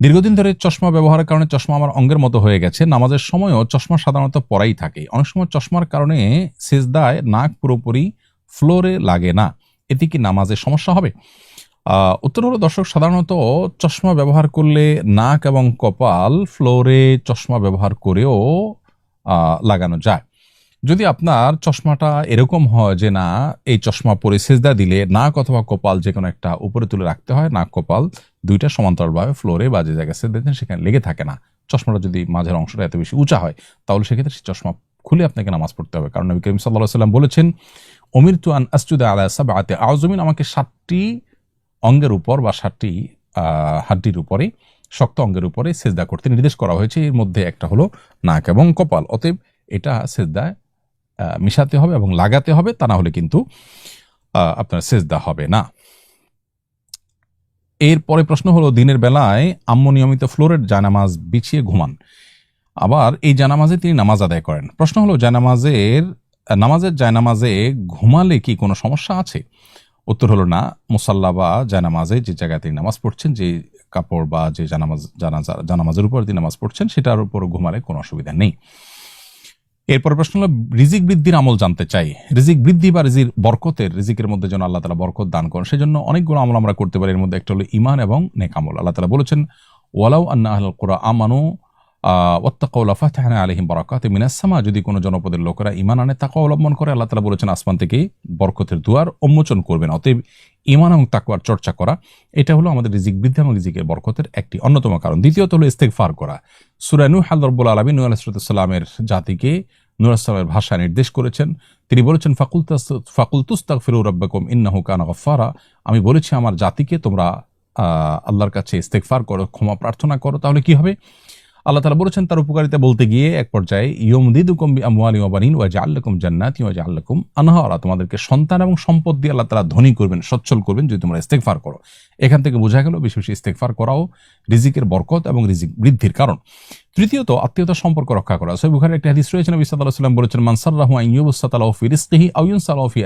দীর্ঘদিন ধরে চশমা ব্যবহারের কারণে চশমা আমার অঙ্গের মতো হয়ে গেছে। নামাজের সময়ও চশমা সাধারণত পরাই থাকে। অনেক সময় চশমার কারণে সেজদায় নাক পুরোপুরি ফ্লোরে লাগে না। এতে কি নামাজের সমস্যা হবে? উত্তর হলো, দর্শক, সাধারণত চশমা ব্যবহার করলে নাক এবং কপাল ফ্লোরে চশমা ব্যবহার করেও লাগানো যায়। যদি আপনার চশমাটা এরকম হয় যে না, এই চশমা পরে সেজদা দিলে নাক অথবা কপাল যে কোনো একটা উপরে তুলে রাখতে হয়, নাক কপাল দুইটা সমান্তরালভাবে ফ্লোরে বা যে জায়গায় সেজদা দিচ্ছেন সেখানে লেগে থাকে না। চশমাটা যদি মাঝের অংশটা এত বেশি উঁচা হয়, তাহলে সেক্ষেত্রে সেই চশমা খুলে আপনাকে নামাজ পড়তে হবে। কারণ নবী করিম সাল্লাহ সাল্লাম বলেছেন অমির তু আন আসজুদা আলা সাবাতে আউজমিন। আমাকে সাতটি অঙ্গের উপর বা সাতটি হাড্ডির উপরে, শক্ত অঙ্গের উপরে সেজদা করতে নির্দেশ করা হয়েছে। এর মধ্যে একটা হলো নাক এবং কপাল। অতএব এটা সেজদায় মিশাতে হবে এবং লাগাতে হবে। তা না হলে কিন্তু আপনার সেজদা হবে না। এরপরে প্রশ্ন হলো, দিনের বেলায় আম্মু নিয়মিত ফ্লোরের জানামাজ বিছিয়ে ঘুমান। আবার এই জানামাজে তিনি নামাজ আদায় করেন। প্রশ্ন হলো, জানামাজের, নামাজের জায়নামাজে ঘুমালে কি কোনো সমস্যা আছে? উত্তর হলো, না। মুসাল্লা বা জানামাজে যে জায়গায় তিনি নামাজ পড়ছেন, যে কাপড় বা যে জানামাজ, জানাজা, জানামাজের উপর তিনি নামাজ পড়ছেন, সেটার উপর ঘুমালে কোনো অসুবিধা নেই। এরপর প্রশ্ন হলো, রিজিক বৃদ্ধির আমল জানতে চাই। রিজিক বৃদ্ধি বা রিজির বরকতের রিজিকের মধ্যে যেন আল্লাহ তালা বরকত দান করেন, সেজন্য অনেকগুলো আমল আমরা করতে পারি। এর মধ্যে একটা হলো ইমান এবং নেক আমল। আল্লাহ তালা বলেছেন, ওয়ালাউ আন্না আহল কোরআ আমানু ওত্তাকাউলা ফাতাহানা আলহিম বরাকাত মিনাসামা যদি কোনো জনপদের লোকেরা ইমান আনে তাকে অবলম্বন করে, আল্লাহ তালা বলেছেন, আসমান থেকে বরকতের দুয়ার উন্মোচন করবেন। অতএব ইমান এবং তাকুয়ার চর্চা করা, এটা হলো আমাদের রিজিক বৃদ্ধি এবং রিজিকের বরকতের একটি অন্যতম কারণ। দ্বিতীয়ত হলো ইস্তেকফার করা। সুরানু হালরবুল আলমী নূর আলাইসালামের জাতিকে নূর আসলামের ভাষা নির্দেশ করেছেন। তিনি বলেছেন ফাকুল ফাকুল তুস্তাক ফিরু রব্বাকুম, ইন্নাহু কানা গফারা আমি বলেছি, আমার জাতিকে তোমরা আল্লাহর কাছে ইস্তেকফার করো, ক্ষমা প্রার্থনা করো। তাহলে কি হবে? আল্লাহ তালা বলেছেন, তার উপকারিতা বলতে গিয়ে এক পর্যায়ে, ইয়মদিদুকুম আমওয়ালি ওয়া বানিন ওয়া জাআল্লাকুম জান্নাতি ওয়া জাআল্লাকুম আনহারা। তোমাদেরকে সন্তান এবং সম্পদ দিয়ে আল্লাহ তাআলা ধনী করবেন, সচ্ছল করবেন যদি তোমরা ইস্তেগফার করো। এখান থেকে বোঝা গেল, বেশি বেশি ইস্তেগফার করাও রিজিকের বরকত এবং রিজিক বৃদ্ধির কারণ। তৃতীয়ত, আত্মীয়তার সম্পর্ক রক্ষা করা। সহিহ বুখারীর একটি হাদিস রয়েছে, নবী আলাইহি বলেছেন, মান সাররাহু আন ইউবসাতালাহু ফি রিজকিহি আও ইউনসালাহু ফি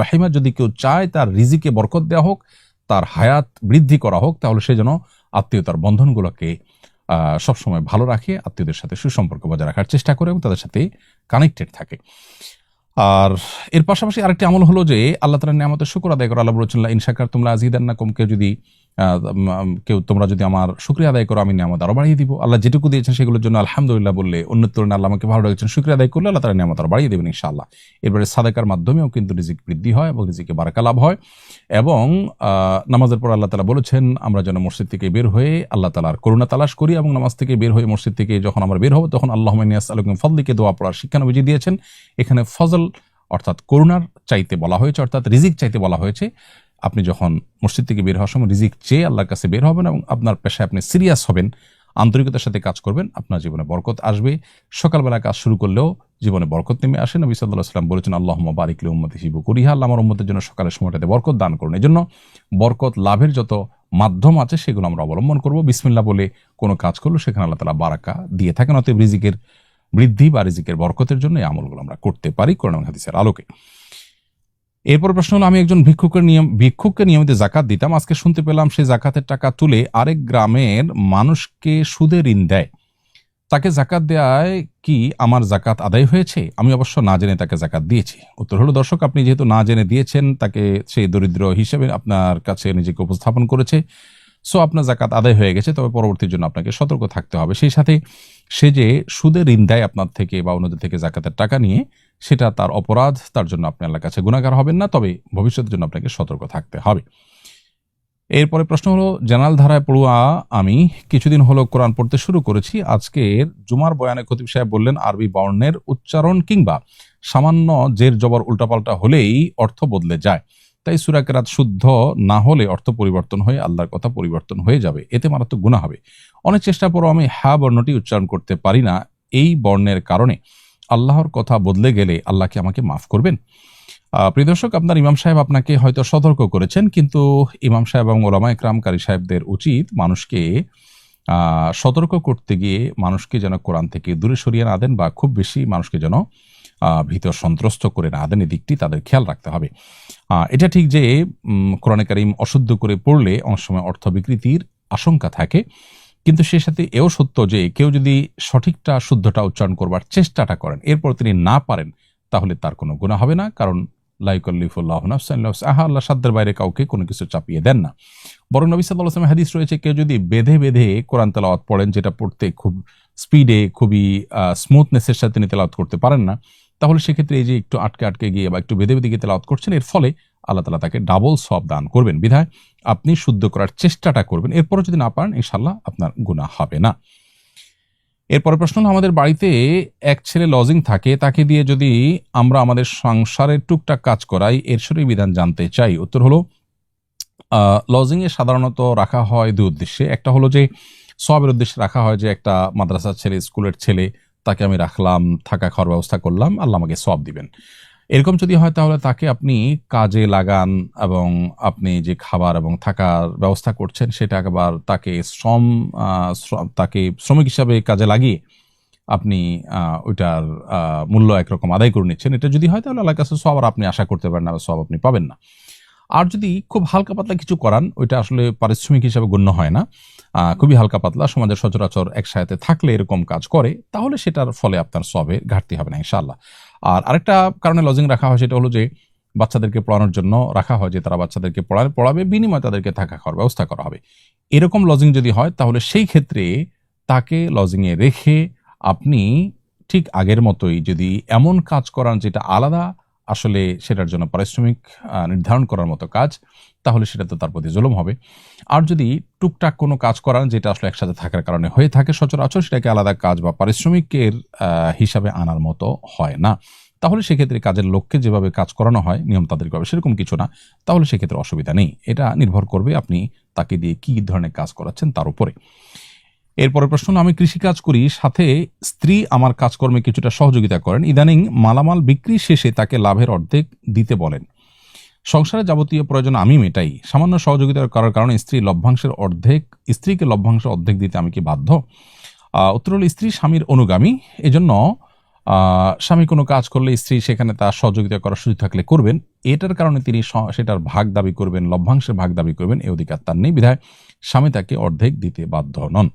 রাহিমা। যদি কেউ চায় তার রিজিকে বরকত দেওয়া হোক, তার হায়াত বৃদ্ধি করা হোক, তাহলে সে যেন আত্মীয়তার বন্ধনগুলোকে সবসময় ভালো রাখে, আত্মীয়দের সাথে সুসম্পর্ক বজায় রাখার চেষ্টা করে এবং তাদের সাথে কানেক্টেড থাকে। আর এর পাশাপাশি আরেকটি আমল হলো যে, আল্লাহ তালা নিয়ামতের শুক্র আদায় করো। আল্লাহ বলছিল ইনশাকার তোমরা আজিদান না কমকে যদি কেউ তোমরা যদি আমার শুক্রিয়া আদায় করো, আমি নিয়ামত আরও বাড়িয়ে দিব। আল্লাহ যেটুকু দিয়েছেন সেগুলোর জন্য আলহামদুলিল্লাহ বললে অন্য তুলনায় আল্লাহ আমাকে ভালো রেখেছেন, শুক্রিয়া আদায় করলে আল্লাহ তালা নিয়ামত আরও বাড়িয়ে দেবেন ইনশাআল্লাহ। এরপরে সাদাকার মাধ্যমেও কিন্তু রিজিক বৃদ্ধি হয় এবং রিজিকে বারাকা লাভ হয় এবং নামাজের পর আল্লাহ তালা বলেছেন, আমরা যেন মসজিদ থেকে বের হয়ে আল্লাহ তালার করুণা তালাশ করি এবং নামাজ থেকে বের হয়ে মসজিদ থেকে যখন আমরা বের হব, তখন আল্লাহ মিনিয়াস আলম ফজলিকে দোয়া পড়ার শিক্ষানবিজি দিয়েছেন। এখানে ফজল অর্থাৎ করুণার চাইতে বলা হয়েছে, অর্থাৎ রিজিক চাইতে বলা হয়েছে। আপনি যখন মসজিদ থেকে বের হওয়ার সময় রিজিক চেয়ে আল্লাহর কাছে বের হবেন এবং আপনার পেশায় আপনি সিরিয়াস হবেন, আন্তরিকতার সাথে কাজ করবেন, আপনার জীবনে বরকত আসবে। সকালবেলা কাজ শুরু করলেও জীবনে বরকত নেমে আসে। নবী সাল্লাহ সাল্লাম বলেছেন আল্লাহ বারিকলি উম্মতি শিবু করিহা। আল্লাহ আমার উম্মতের জন্য সকালের সময়টাতে বরকত দান করুন। এই জন্য বরকত লাভের যত মাধ্যম আছে, সেগুলো আমরা অবলম্বন করব। বিসমিল্লা বলে কোনো কাজ করল সেখানে আল্লাহ তালা বারাকা দিয়ে থাকেন। অতএব রিজিকের বৃদ্ধি বা রিজিকের বরকতের জন্য এই আমলগুলো আমরা করতে পারি, কোরআন এবং হাদিসের আলোকে। এরপর প্রশ্ন হলো, আমি একজন ভিক্ষুকের নিয়ম, ভিক্ষুককে নিয়মিত জাকাত দিতাম, আজকে শুনতে পেলাম সে জাকাতের টাকা তুলে আরেক গ্রামের মানুষকে সুদে ঋণ দেয়। তাকে জাকাত দেয় কি আমার জাকাত আদায় হয়েছে? আমি অবশ্য না জেনে তাকে জাকাত দিয়েছি। উত্তর হলো, দর্শক, আপনি যেহেতু না জেনে দিয়েছেন, তাকে সেই দরিদ্র হিসেবে আপনার কাছে নিজেকে উপস্থাপন করেছে। সো, আপনার জাকাত আদায় হয়ে গেছে, তবে পরবর্তীর জন্য আপনাকে সতর্ক থাকতে হবে। সেই সাথে সে যে সুদে ঋণ দেয় আপনার থেকে বা অন্যদের থেকে জাকাতের টাকা নিয়ে সেটা তার অপরাধ, তার জন্য আপনি আল্লাহর কাছে গুণাগার হবেন না, তবে ভবিষ্যতের জন্য আপনাকে সতর্ক থাকতে হবে। এরপরে প্রশ্ন হলো, জানাল ধারায় পড়ুয়া আমি কিছুদিন হলো কোরআন পড়তে শুরু করেছি, আজকের জুমার বয়ানে খতিব সাহেব বললেন, আরবি বর্ণের উচ্চারণ কিংবা সামান্য জের জবর উল্টাপাল্টা হলেই অর্থ বদলে যায়। তাই সুরাকেরাত শুদ্ধ না হলে অর্থ পরিবর্তন হয়ে আল্লাহর কথা পরিবর্তন হয়ে যাবে, এতে মারাত্মক গুণা হবে। অনেক চেষ্টা পরও আমি হ্যাঁ বর্ণটি উচ্চারণ করতে পারি না, এই বর্ণের কারণে। আল্লাহর কথা বদলে গেলে আল্লাহকে আমাকে মাফ করবেন? আহ, প্রিয় দর্শক আপনার ইমাম সাহেব আপনাকে হয়তো সতর্ক করেছেন কিন্তু ইমাম সাহেব এবং ওলামা একরাম কারি সাহেবদের উচিত মানুষকে সতর্ক করতে গিয়ে মানুষকে যেন কোরআন থেকে দূরে সরিয়ে না দেন বা খুব বেশি মানুষকে যেন ভীত সন্ত্রস্ত করে না দেন দিকটি তাদের খেয়াল রাখতে হবে। এটা ঠিক যে কোরআনে কারিম অশুদ্ধ করে পড়লে অনেক সময় অর্থ বিকৃতির আশঙ্কা থাকে। কিন্তু সে সাথে এও সত্য যে কেউ যদি সঠিকটা, শুদ্ধটা উচ্চারণ করবার চেষ্টাটা করেন, এরপর তিনি না পারেন, তাহলে তার কোনো গুণা হবে না। কারণ লাইকল্লিফুল্লাহ আহা আল্লাহ সাধ্যের বাইরে কাউকে কোনো কিছু চাপিয়ে দেন না। বরং নবী সাল্লাহ হাদিস রয়েছে, কেউ যদি বেঁধে বেঁধে কোরআন তেলাওয়াত পড়েন, যেটা পড়তে খুব স্পিডে, খুবই স্মুথনেসের সাথে তিনি তেলাওয়াত করতে পারেন না, তাহলে সেক্ষেত্রে এই যে একটু আটকে আটকে গিয়ে বা একটু বেঁধে বেঁধে গিয়ে তেলাওয়াত করছেন, এর ফলে আল্লাহ তালা তাকে ডাবল সব দান করবেন। বিধায় আপনি শুদ্ধ করার চেষ্টাটা করবেন। এরপরও যদি না পারেন ইনশাল্লাহ আপনার গুণা হবে না। এরপরে প্রশ্ন হলো, আমাদের বাড়িতে এক ছেলে লজিং থাকে। তাকে দিয়ে যদি আমরা আমাদের সংসারের টুকটাক কাজ করাই এর সরি বিধান জানতে চাই। উত্তর হলো লজিং এ সাধারণত রাখা হয় দুই উদ্দেশ্যে। একটা হলো যে সবের উদ্দেশ্যে রাখা হয় যে, একটা মাদ্রাসার ছেলে, স্কুলের ছেলে, তাকে আমি রাখলাম, থাকা খাওয়ার ব্যবস্থা করলাম, আল্লাহ আমাকে সব দিবেন। এরকম যদি হয় তাহলে তাকে আপনি কাজে লাগান এবং আপনি যে খাবার এবং থাকার ব্যবস্থা করছেন সেটা একবার তাকে শ্রম তাকে শ্রমিক হিসাবে কাজে লাগিয়ে আপনি ওইটার মূল্য একরকম আদায় করে নিচ্ছেন। এটা যদি হয় তাহলে আল্লাহর কাছে সব আর আপনি আশা করতে পারেন না সব আপনি পাবেন না। আর যদি খুব হালকা পাতলা কিছু করান, ওইটা আসলে পারিশ্রমিক হিসাবে গণ্য হয় না। খুবই হালকা পাতলা, সমাজের সচরাচর একসাথে থাকলে এরকম কাজ করে, তাহলে সেটার ফলে আপনার সবে ঘাটতি হবে না ইনশাআল্লাহ। আর আরেকটা কারণে লজিং রাখা হয় সেটা হলো যে বাচ্চাদেরকে পড়ানোর জন্য রাখা হয় যে তারা বাচ্চাদেরকে পড়ায় পড়াবে, বিনিময়ে তাদেরকে থাকা খাওয়ার ব্যবস্থা করা হবে। এরকম লজিং যদি হয়, তাহলে সেই ক্ষেত্রে তাকে লজিংয়ে রেখে আপনি ঠিক আগের মতোই যদি এমন কাজ করান যেটা আলাদা আসলে সেটার জন্য পারিশ্রমিক নির্ধারণ করার মতো কাজ, তাহলে সেটা তো তার প্রতি জুলুম হবে। আর যদি টুকটাক কোনো কাজ করান যেটা আসলে একসাথে থাকার কারণে হয়ে থাকে সচরাচর, সেটাকে আলাদা কাজ বা পারিশ্রমিকের হিসাবে আনার মতো হয় না। তাহলে সেক্ষেত্রে কাজের লক্ষ্যে যেভাবে কাজ করানো হয়, নিয়ম তাদেরকে সেরকম কিছু না, তাহলে সেক্ষেত্রে অসুবিধা নেই। এটা নির্ভর করবে আপনি তাকে দিয়ে কী ধরনের কাজ করাচ্ছেন তার উপরে। এরপরে প্রশ্ন আমি কৃষিকাজ করি, সাথে স্ত্রী আমার কাজকর্মে কিছুটা সহযোগিতা করেন। ইদানিং মালামাল বিক্রি শেষে তাকে লাভের অর্ধেক দিতে বলেন। সংসারে যাবতীয় প্রয়োজন আমি মেটাই। সামান্য সহযোগিতা করার কারণে স্ত্রী লভ্যাংশের অর্ধেক স্ত্রীকে লভ্যাংশ অর্ধেক দিতে আমি কি বাধ্য? উত্তর হল, স্ত্রী স্বামীর অনুগামী। এজন্য স্বামী কোনো কাজ করলে স্ত্রী সেখানে তার সহযোগিতা করার সুযোগ থাকলে করবেন। এটার কারণে তিনি সেটার ভাগ দাবি করবেন, লভ্যাংশের ভাগ দাবি করবেন, এ অধিকার তার নেই। বিধায় স্বামী তাকে অর্ধেক দিতে বাধ্য নন।